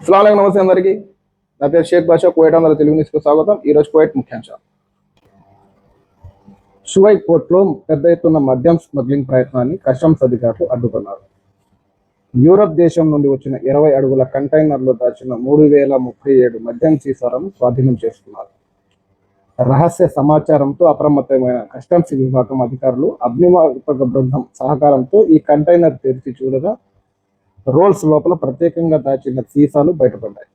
అస్సలం నమస్తే అందరికీ. నా పేరు షేక్ బాషా కోయట్ అందరూ తెలుగు న్యూస్కు స్వాగతం. ఈ రోజు కోయట్ ముఖ్యాంశాలు షువై కోర్టులో పెద్ద ఎత్తున మద్యం స్మగ్లింగ్ ప్రయత్నాన్ని కస్టమ్స్ అధికారులు అడ్డుకున్నారు. యూరప్ దేశం నుండి వచ్చిన ఇరవై అడుగుల కంటైనర్లో దాచిన మూడు వేల ముప్పై ఏడు మద్యం సీసాలను స్వాధీనం చేసుకున్నారు. రహస్య సమాచారంతో అప్రమత్తమైన కస్టమ్స్ విభాగం అధికారులు అగ్నిమాపక బృందం సహకారంతో ఈ కంటైనర్ తెరిచి చూడగా రోల్స్ లోపల ప్రత్యేకంగా దాచిన సీసాలు బయటపడ్డాయి.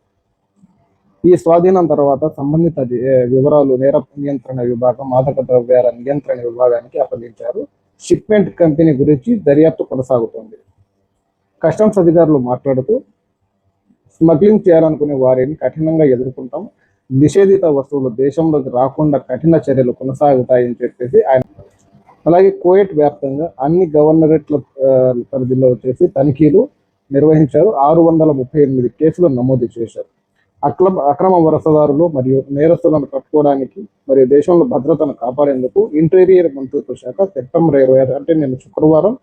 ఈ స్వాధీనం తర్వాత సంబంధిత వివరాలు నేర నియంత్రణ విభాగం మాదక ద్రవ్యాల నియంత్రణ విభాగానికి అప్పగించారు. షిప్మెంట్ కంపెనీ గురించి దర్యాప్తు కొనసాగుతోంది. కస్టమ్స్ అధికారులు మాట్లాడుతూ స్మగ్లింగ్ చేయాలనుకునే వారిని కఠినంగా ఎదుర్కొంటాం. నిషేధిత వస్తువులు దేశంలోకి రాకుండా కఠిన చర్యలు కొనసాగుతాయని చెప్పేసి ఆయన అలాగే కోయట్ వ్యాప్తంగా అన్ని గవర్నరేట్ల పరిధిలో వచ్చేసి తనిఖీలు నిర్వహించారు. ఆరు వందల ముప్పై ఎనిమిది కేసులు నమోదు చేశారు. అక్రమ అక్రమ వరసదారులు మరియు నేరస్తులను పట్టుకోవడానికి మరియు దేశంలో భద్రతను కాపాడేందుకు ఇంటీరియర్ మంత్రిత్వ శాఖ సెప్టెంబర్ ఇరవై ఆరు అంటే నేను శుక్రవారం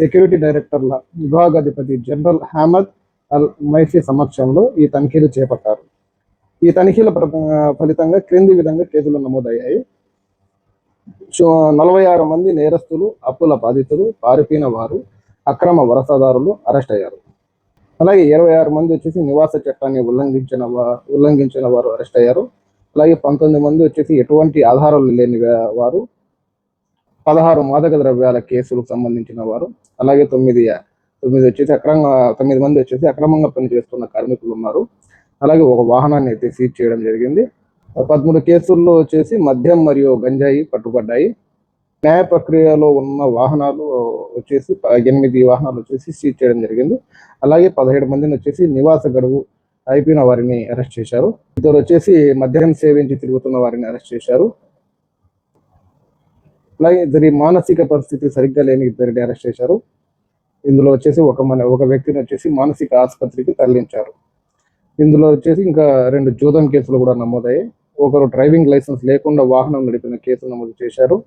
సెక్యూరిటీ డైరెక్టర్ల విభాగాధిపతి జనరల్ అహ్మద్ అల్ మైఫీ సమక్షంలో ఈ తనిఖీలు చేపట్టారు. ఈ తనిఖీల ఫలితంగా క్రింది విధంగా కేసులు నమోదయ్యాయి. నలభై ఆరు మంది నేరస్తులు అప్పుల బాధితులు పారిపోయిన వారు అక్రమ వరసదారులు అరెస్ట్ అయ్యారు. అలాగే ఇరవై ఆరు మంది వచ్చేసి నివాస చట్టాన్ని ఉల్లంఘించిన ఉల్లంఘించిన వారు అరెస్ట్ అయ్యారు. అలాగే పంతొమ్మిది మంది వచ్చేసి ఎటువంటి ఆధారాలు లేని వారు. పదహారు మాదక ద్రవ్యాల కేసులకు సంబంధించిన వారు. అలాగే తొమ్మిది తొమ్మిది వచ్చేసి అక్రమంగా తొమ్మిది మంది వచ్చేసి అక్రమంగా పనిచేస్తున్న కార్మికులు ఉన్నారు. అలాగే ఒక వాహనాన్ని అయితే సీజ్ చేయడం జరిగింది. పదమూడు కేసుల్లో వచ్చేసి మద్యం మరియు గంజాయి పట్టుబడ్డాయి. న్యాయ ప్రక్రియలో ఉన్న వాహనాలు వచ్చేసి ఎనిమిది వాహనాలు వచ్చేసి సీజ్ చేయడం జరిగింది. అలాగే పదిహేడు మందిని వచ్చేసి నివాస గడువు అయిపోయిన వారిని అరెస్ట్ చేశారు. ఇద్దరు వచ్చేసి మద్యం సేవించి తిరుగుతున్న వారిని అరెస్ట్ చేశారు. అలాగే ఇద్దరి మానసిక పరిస్థితి సరిగ్గా లేని ఇద్దరిని అరెస్ట్ చేశారు. ఇందులో వచ్చేసి ఒక మన ఒక వ్యక్తిని వచ్చేసి మానసిక ఆసుపత్రికి తరలించారు. ఇందులో వచ్చేసి ఇంకా రెండు జూదం కేసులు కూడా నమోదయ్యాయి. ఒకరు డ్రైవింగ్ లైసెన్స్ లేకుండా వాహనం నడిపిన కేసు నమోదు చేశారు.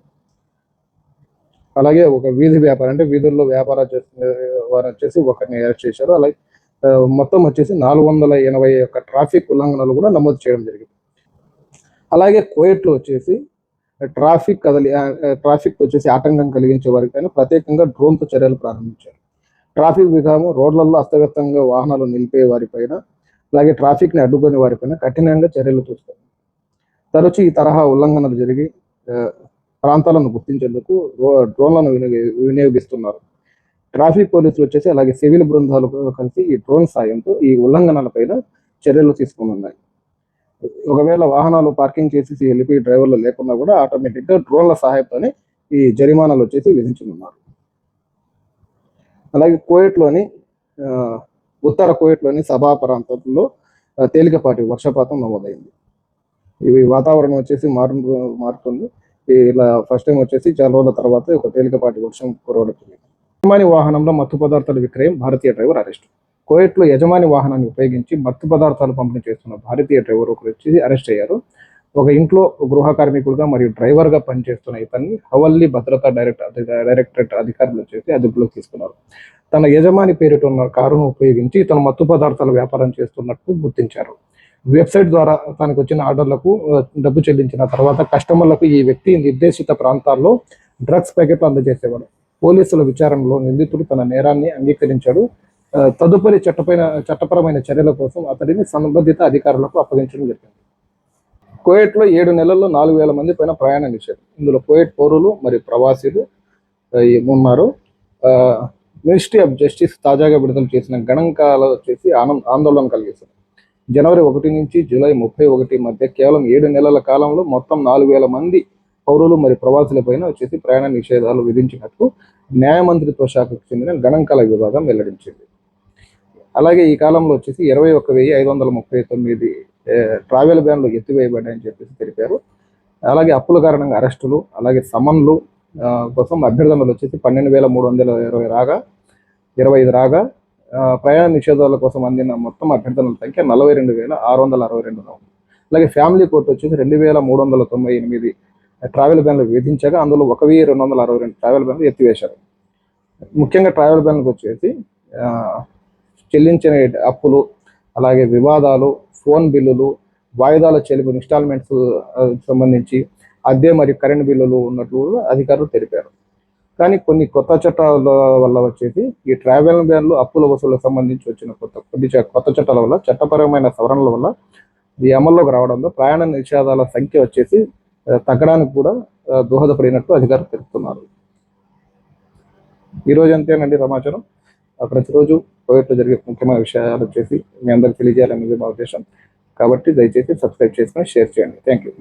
అలాగే ఒక వీధి వ్యాపారం అంటే వీధుల్లో వ్యాపారం చేస్తున్న వారు వచ్చేసి ఒకరిని అరెస్ట్ చేశారు. అలాగే మొత్తం వచ్చేసి నాలుగు వందల ఎనభై ఒక్క ట్రాఫిక్ ఉల్లంఘనలు కూడా నమోదు చేయడం జరిగింది. అలాగే కోయట్లో వచ్చేసి ట్రాఫిక్ కదలి ట్రాఫిక్ వచ్చేసి ఆటంకం కలిగించే వారికి కానీ ప్రత్యేకంగా డ్రోన్తో చర్యలు ప్రారంభించారు. ట్రాఫిక్ విధానం రోడ్లలో అస్తవ్యస్తంగా వాహనాలు నిలిపే వారిపైన అలాగే ట్రాఫిక్ని అడ్డుకునే వారిపైన కఠినంగా చర్యలు చూస్తారు తరచూ ఈ తరహా ఉల్లంఘనలు జరిగి ప్రాంతాలను గుర్తించేందుకు డ్రోన్లను వినియోగిస్తున్నారు. ట్రాఫిక్ పోలీసులు వచ్చేసి అలాగే సివిల్ బృందాలు కలిసి ఈ డ్రోన్ సాయంతో ఈ ఉల్లంఘనలపైన చర్యలు తీసుకున్నాయి ఒకవేళ వాహనాలు పార్కింగ్ చేసి వెళ్ళిపోయి డ్రైవర్లు లేకుండా కూడా ఆటోమేటిక్గా డ్రోన్ల సహాయంతోనే ఈ జరిమానాలు వచ్చేసి విధించనున్నారు. అలాగే కోయట్లోని ఉత్తర కోయట్లోని సభా ప్రాంతంలో తేలికపాటి వర్షపాతం నమోదైంది. ఇవి వాతావరణం వచ్చేసి మారు మారుతుంది. ఇలా ఫస్ట్ టైం వచ్చేసి చాలా రోజుల తర్వాత ఒక తేలికపాటి వర్షం కురవడుతుంది యజమాని వాహనంలో మత్తు పదార్థాల విక్రయం భారతీయ డ్రైవర్ అరెస్ట్. కోయట్లో యజమాని వాహనాన్ని ఉపయోగించి మత్తు పదార్థాలు పంపిణీ చేస్తున్న భారతీయ డ్రైవర్ ఒకరు వచ్చి అరెస్ట్ అయ్యారు. ఒక ఇంట్లో గృహ కార్మికుడుగా మరియు డ్రైవర్గా పనిచేస్తున్న ఇతన్ని హవల్లీ భద్రతా డైరెక్ట్ డైరెక్టరేట్ అధికారులు వచ్చేసి అదుపులోకి తీసుకున్నారు. తన యజమాని పేరిట ఉన్న కారును ఉపయోగించి తన మత్తు పదార్థాల వ్యాపారం చేస్తున్నట్టు గుర్తించారు. వెబ్సైట్ ద్వారా తనకు వచ్చిన ఆర్డర్లకు డబ్బు చెల్లించిన తర్వాత కస్టమర్లకు ఈ వ్యక్తి నిర్దేశిత ప్రాంతాల్లో డ్రగ్స్ ప్యాకెట్లు అందజేసేవాడు. పోలీసుల విచారణలో నిందితుడు తన నేరాన్ని అంగీకరించాడు. తదుపరి చట్టపైన చట్టపరమైన చర్యల కోసం అతడిని సంబంధిత అధికారులకు అప్పగించడం జరిగింది. కోయట్లో ఏడు నెలల్లో నాలుగు వేల మంది పైన ప్రయాణం చేశారు ఇందులో కోయట్ పౌరులు మరియు ప్రవాసీలు ఉన్నారు మినిస్ట్రీ ఆఫ్ జస్టిస్ తాజాగా విడుదల చేసిన గణాంకాలు వచ్చేసి ఆనం- ఆందోళన కలిగేశారు జనవరి ఒకటి నుంచి జూలై ముప్పై ఒకటి మధ్య కేవలం ఏడు నెలల కాలంలో మొత్తం నాలుగు వేల మంది పౌరులు మరియు ప్రవాసులపైన వచ్చేసి ప్రయాణ నిషేధాలు విధించినట్టు న్యాయ మంత్రిత్వ శాఖకు చెందిన గణాంకాల విభాగం వెల్లడించింది. అలాగే ఈ కాలంలో వచ్చేసి ఇరవై ఒక వెయ్యి ఐదు వందల ముప్పై తొమ్మిది ట్రావెల్ బ్యాన్లు ఎత్తివేయబడ్డాయని చెప్పేసి తెలిపారు. అలాగే అప్పుల కారణంగా అరెస్టులు అలాగే సమన్లు కోసం అభ్యర్థనలు వచ్చేసి పన్నెండు వేల మూడు వందల ఇరవై రాగా ఇరవై ఐదు రాగా ప్రయాణ నిషేధాల కోసం అందిన మొత్తం అభ్యర్థనల సంఖ్య నలభై రెండు వేల ఆరు వందల అరవై రెండు ఉంది అలాగే ఫ్యామిలీ కోర్టు వచ్చేసి రెండు వేల మూడు వందల తొంభై ఎనిమిది ట్రావెల్ బ్యాన్లు విధించగా అందులో ఒక వెయ్యి రెండు వందల అరవై రెండు ట్రావెల్ బ్యాన్లు ఎత్తివేశారు. ముఖ్యంగా ట్రావెల్ బ్యాన్లకు వచ్చేసి చెల్లించిన అప్పులు అలాగే వివాదాలు ఫోన్ బిల్లులు వాయిదాల చెల్లింపు ఇన్స్టాల్మెంట్స్ సంబంధించి అద్దె మరియు కరెంట్ బిల్లులు ఉన్నట్లు అధికారులు తెలిపారు. కానీ కొన్ని కొత్త చట్టాల వల్ల వచ్చేసి ఈ ట్రావెల్ బ్యాన్లు అప్పుల వసూలకు సంబంధించి వచ్చిన కొత్త కొన్ని చ- కొత్త చట్టాల వల్ల చట్టపరమైన సవరణల వల్ల ఇది అమల్లోకి రావడంతో ప్రయాణ నిషేధాల సంఖ్య వచ్చేసి తగ్గడానికి కూడా దోహదపడినట్టు అధికారులు తెలుపుతున్నారు. ఈ అంతేనండి సమాచారం. ప్రతిరోజు కోవిడ్లో జరిగే ముఖ్యమైన విషయాలు వచ్చేసి మీ అందరికి తెలియజేయాలనేది మా ఉద్దేశం. కాబట్టి దయచేసి సబ్స్క్రైబ్ చేసుకొని షేర్ చేయండి. Thank you